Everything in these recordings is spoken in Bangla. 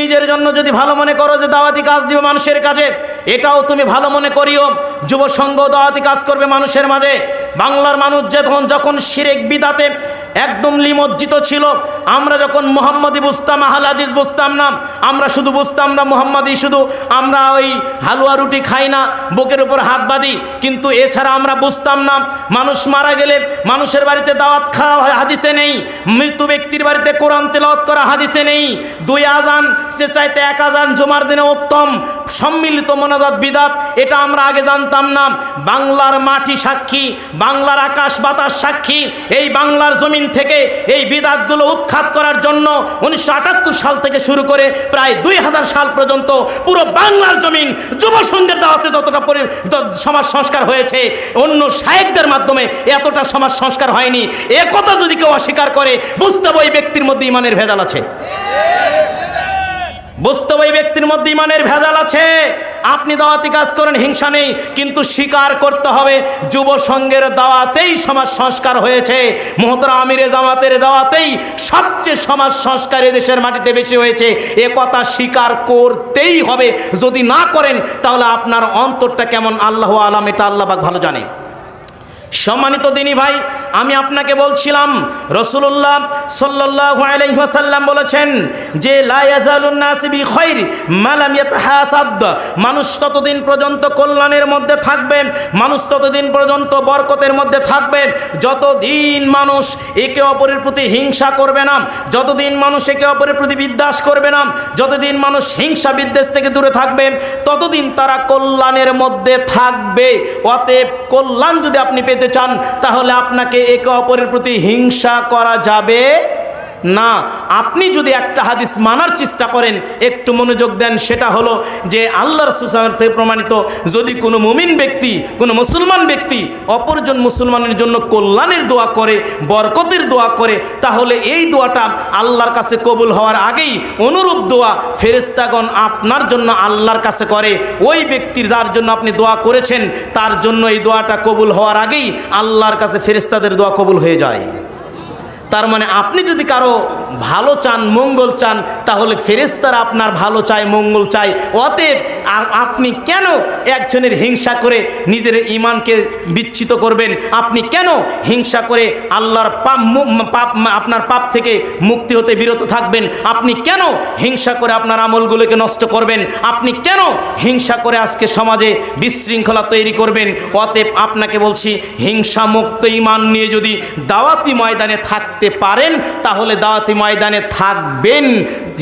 নিজের জন্য যদি ভালো মনে করো যে দাওয়াতি কাজ দিবে মানুষের কাজে এটাও তুমি ভালো মনে করিও। যুব সংঘ দাওয়াতি কাজ করবে মানুষের মাঝে। বাংলার মানুষ যখন যখন শিরেক বিদাতে একদম লিমজ্জিত ছিল। আমরা যখন মোহাম্মদী বুঝতাম আহলাদিস বুঝতাম না, আমরা শুধু বুঝতাম না মোহাম্মদী শুধু, আমরা ওই হালুয়া রুটি খাই না, বুকের উপর হাত বাঁধি, কিন্তু এছাড়া আমরা বুঝতাম না, মানুষ মারা গেলে মানুষের বাড়িতে দাওয়াত খাওয়া হয়, হাদিসে নেই। মৃত্যু ব্যক্তির বাড়িতে কোরআন তেলাওয়াত করা হাদিসে নেই। দুই আজান, সে চাইতে এক আজান জুমার দিনে উত্তম, সম্মিলিত মনাজাত বিদাত, এটা আমরা আগে জানতাম না। বাংলার মাটি সাক্ষী, বাংলার আকাশ বাতাস সাক্ষী, এই বাংলার জমিন থেকে এই বিদাতগুলো উৎখাত করার জন্য উনিশশো আটাত্তর সাল থেকে শুরু করে প্রায় দুই হাজার সাল পর্যন্ত পুরো বাংলার জমিন যুব সংঘের দাওয়াতে যতটা পরি সমাজ সংস্কার হয়েছে, অন্য শায়েকদের মাধ্যমে এতটা সমাজ সংস্কার হয়নি। এ কথা যদি কেউ অস্বীকার করে, বুঝতে হবে ওই ব্যক্তির মধ্যে ইমানের ভেজাল আছে। বুঝতে হবে ওই ব্যক্তির মধ্যে ইমানের ভেজাল আছে। আপনি দাওয়াতি কাজ করেন, হিংসা নেই, কিন্তু স্বীকার করতে হবে যুব সংঘের দাওয়াতেই সমাজ সংস্কার হয়েছে। মোহতরা আমিরে জামাতের দাওয়াতেই সবচেয়ে সমাজ সংস্কার দেশের মাটিতে বেশি হয়েছে। এ কথা স্বীকার করতেই হবে। যদি না করেন, তাহলে আপনার অন্তরটা কেমন? আল্লাহ আলাম, এটা আল্লাহ পাক ভালো জানে। সম্মানিত দিনী ভাই আমি আপনাকে বলছিলাম রসুল্লাহ সাল্লাহ আলাইসাল্লাম বলেছেন যে খৈর মানুষ ততদিন পর্যন্ত কল্যাণের মধ্যে থাকবে, মানুষ ততদিন পর্যন্ত বরকতের মধ্যে থাকবে। যতদিন মানুষ একে অপরের প্রতি হিংসা করবে না, যতদিন মানুষ একে অপরের প্রতি বিদ্বাস করবে না, যতদিন মানুষ হিংসা বিদ্বেষ থেকে দূরে থাকবে, ততদিন তারা কল্যাণের মধ্যে থাকবে। অতএব কল্যাণ যদি আপনি পেতে চান, তাহলে আপনাকে একে অপরের প্রতি হিংসা করা যাবে? না, আপনি যদি একটা হাদিস মানার চেষ্টা করেন, একটু মনোযোগ দেন, সেটা হলো যে আল্লাহর সুসামের থেকে প্রমাণিত, যদি কোনো মুমিন ব্যক্তি, কোনো মুসলমান ব্যক্তি অপরজন মুসলমানের জন্য কল্যাণের দোয়া করে, বরকতের দোয়া করে, তাহলে এই দোয়াটা আল্লাহর কাছে কবুল হওয়ার আগেই অনুরূপ দোয়া ফেরেস্তাগণ আপনার জন্য আল্লাহর কাছে করে। ওই ব্যক্তির যার জন্য আপনি দোয়া করেছেন, তার জন্য এই দোয়াটা কবুল হওয়ার আগেই আল্লাহর কাছে ফেরেস্তাদের দোয়া কবুল হয়ে যায়। তার মানে আপনি যদি কারও ভালো চান, মঙ্গল চান, তাহলে ফেরেস্তারা আপনার ভালো চায়, মঙ্গল চায়। অতএব আপনি কেন একজনের হিংসা করে নিজের ইমানকে বিচ্ছিত করবেন? আপনি কেন হিংসা করে আল্লাহর পাপ পাপ আপনার পাপ থেকে মুক্তি হতে বিরত থাকবেন? আপনি কেন হিংসা করে আপনার আমলগুলোকে নষ্ট করবেন? আপনি কেন হিংসা করে আজকে সমাজে বিশৃঙ্খলা তৈরি করবেন? অতএব আপনাকে বলছি হিংসা মুক্ত ইমান নিয়ে যদি দাওয়াতি ময়দানে থাকতে পারেন, তাহলে দাওয়াতি ময়দানে থাকবেন।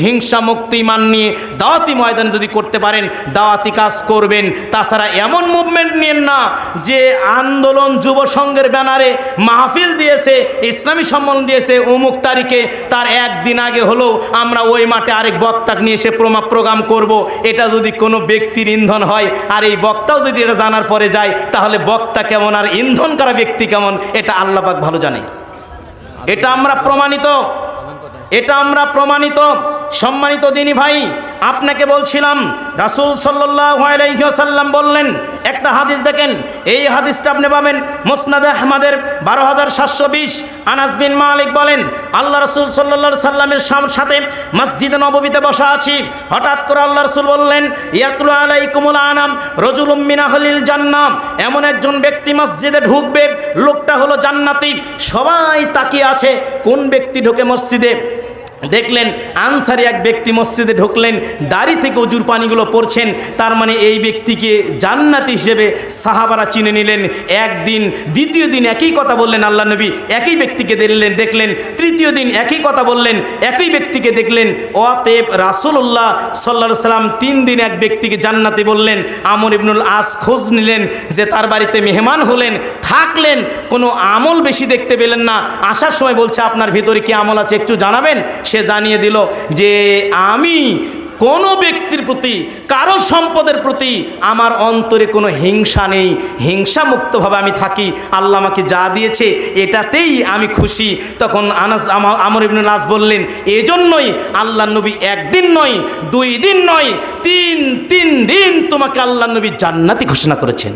হিংসা মুক্ত ইমান নিয়ে দাওয়াতি ময়দানে যদি করতে পারেন, দাওয়াতি কাজ করবেন। তাছাড়া এমন মুভমেন্ট নিয়েন না যে আন্দোলন যুব সংঘের ব্যানারে মাহফিল দিয়েছে, ইসলামী সম্মেলন দিয়েছে অমুক তারিখে। তার একদিন আগে হলেও আমরা ওই মাঠে আরেক বক্তাকে নিয়ে এসে প্রমা প্রোগ্রাম করব। এটা যদি কোনো ব্যক্তির ইন্ধন হয়, আর এই বক্তাও যদি এটা জানার পরে যায়, তাহলে বক্তা কেমন আর ইন্ধন করা ব্যক্তি কেমন, এটা আল্লাপাক ভালো জানে। এটা আমরা প্রমাণিত। এটা আমরা প্রমাণিত, সম্মানিত দিনী ভাই, আপনাকে বলছিলাম, রাসুল সাল্লাম বললেন, একটা হাদিস দেখেন, এই হাদিসটা আপনি পাবেন মুসনাদ আহমদের বারো হাজার সাতশো বিশ, আনাস বিন মালিক বলেন, আল্লাহ রসুল সাল্লা সাল্লামের সাথে মসজিদে নববীতে বসা আছি, হঠাৎ করে আল্লাহ রসুল বললেন, ইয়াতুল আলাইকুমুল আনাম, রজুলুম মিনাহলিল জান্নাম এমন একজন ব্যক্তি মসজিদে ঢুকবে, লোকটা হলো জান্নাতি, সবাই তাকিয়ে আছে, কোন ব্যক্তি ঢোকে মসজিদে? দেখলেন আনসারি এক ব্যক্তি মসজিদে ঢুকলেন, দাড়ি থেকে অজুর পানিগুলো পড়ছেন, তার মানে এই ব্যক্তিকে জান্নাতি হিসেবে সাহাবারা চিনে নিলেন। একদিন, দ্বিতীয় দিন একই কথা বললেন আল্লাহ নবী, একই ব্যক্তিকে দেখলেন দেখলেন, তৃতীয় দিন একই কথা বললেন, একই ব্যক্তিকে দেখলেন, অতএব রাসুল্লাহ সাল্লা সাল্লাম তিন দিন এক ব্যক্তিকে জান্নাতি বললেন। আমর ইবনুল আস খোঁজ নিলেন যে তার বাড়িতে মেহমান হলেন, থাকলেন, কোনো আমল বেশি দেখতে পেলেন না। আসার সময় বলছে, আপনার ভিতরে কি আমল আছে একটু জানাবেন? সে জানিয়ে দিল যে আমি কোনো ব্যক্তির প্রতি, কারও সম্পদের প্রতি আমার অন্তরে কোনো হিংসা নেই। হিংসা মুক্তভাবে আমি থাকি। আল্লাহ আমাকে যা দিয়েছে এটাতেই আমি খুশি। তখন আনাস আমা- আমর ইবনুল আস বললেন, এজন্যই আল্লাহ নবী একদিন নয়, দুই দিন নয়, তিন তিন দিন তোমাকে আল্লাহ নবী জান্নাতি ঘোষণা করেছেন।